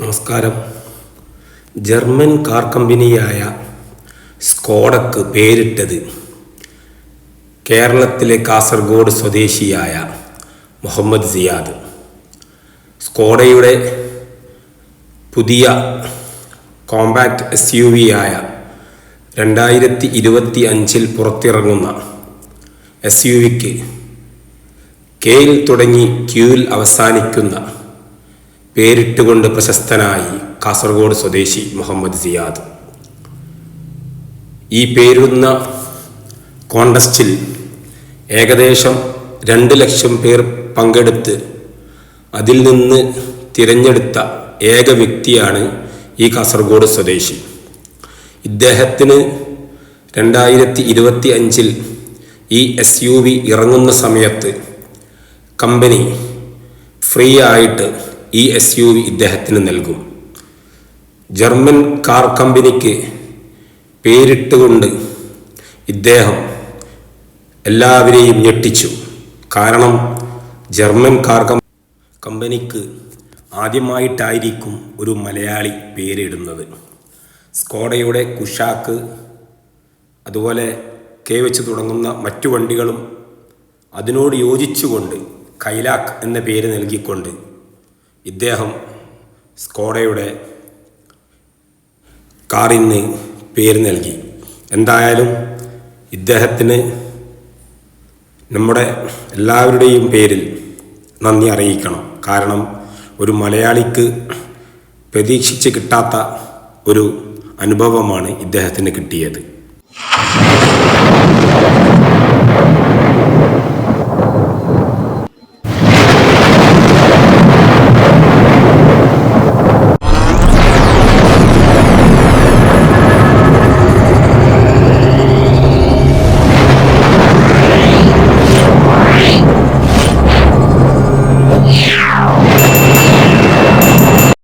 നമസ്കാരം. German car കമ്പനിയായ സ്കോഡക്ക് പേരിട്ടത് കേരളത്തിലെ കാസർഗോഡ് സ്വദേശിയായ മുഹമ്മദ് സിയാദ്. സ്കോഡയുടെ പുതിയ കോമ്പാക്റ്റ് എസ് യു വി ആയ രണ്ടായിരത്തി ഇരുപത്തി അഞ്ചിൽ പുറത്തിറങ്ങുന്ന എസ് യു വിക്ക് കെയിൽ തുടങ്ങി ക്യൂവിൽ അവസാനിക്കുന്ന പേരിട്ടുകൊണ്ട് പ്രശസ്തനായി കാസർഗോഡ് സ്വദേശി മുഹമ്മദ് സിയാദ്. ഈ പേരുന്ന കോണ്ടസ്റ്റിൽ ഏകദേശം രണ്ട് ലക്ഷം പേർ പങ്കെടുത്ത് അതിൽ നിന്ന് തിരഞ്ഞെടുത്ത ഏക വ്യക്തിയാണ് ഈ കാസർഗോഡ് സ്വദേശി. ഇദ്ദേഹത്തിന് രണ്ടായിരത്തി ഇരുപത്തി അഞ്ചിൽ ഈ എസ് യു വി ഇറങ്ങുന്ന സമയത്ത് കമ്പനി ഫ്രീ ആയിട്ട് ഈ എസ് യു വി ഇദ്ദേഹത്തിന് നൽകും. ജർമ്മൻ കാർ കമ്പനിക്ക് പേരിട്ടുകൊണ്ട് ഇദ്ദേഹം എല്ലാവരെയും ഞെട്ടിച്ചു. കാരണം ജർമ്മൻ കാർ കമ്പനിക്ക് ആദ്യമായിട്ടായിരിക്കും ഒരു മലയാളി പേരിടുന്നത്. സ്കോഡയുടെ കുഷാക്ക് അതുപോലെ കെ വെച്ച് തുടങ്ങുന്ന മറ്റു വണ്ടികളും അതിനോട് യോജിച്ചുകൊണ്ട് കൈലാക്ക് എന്ന പേര് നൽകിക്കൊണ്ട് ഇദ്ദേഹം സ്കോഡയുടെ കാറിന് പേര് നൽകി. എന്തായാലും ഇദ്ദേഹത്തിന് നമ്മുടെ എല്ലാവരുടെയും പേരിൽ നന്ദി അറിയിക്കണം. കാരണം ഒരു മലയാളിക്ക് പ്രതീക്ഷിച്ച് കിട്ടാത്ത ഒരു അനുഭവമാണ് ഇദ്ദേഹത്തിന് കിട്ടിയത്.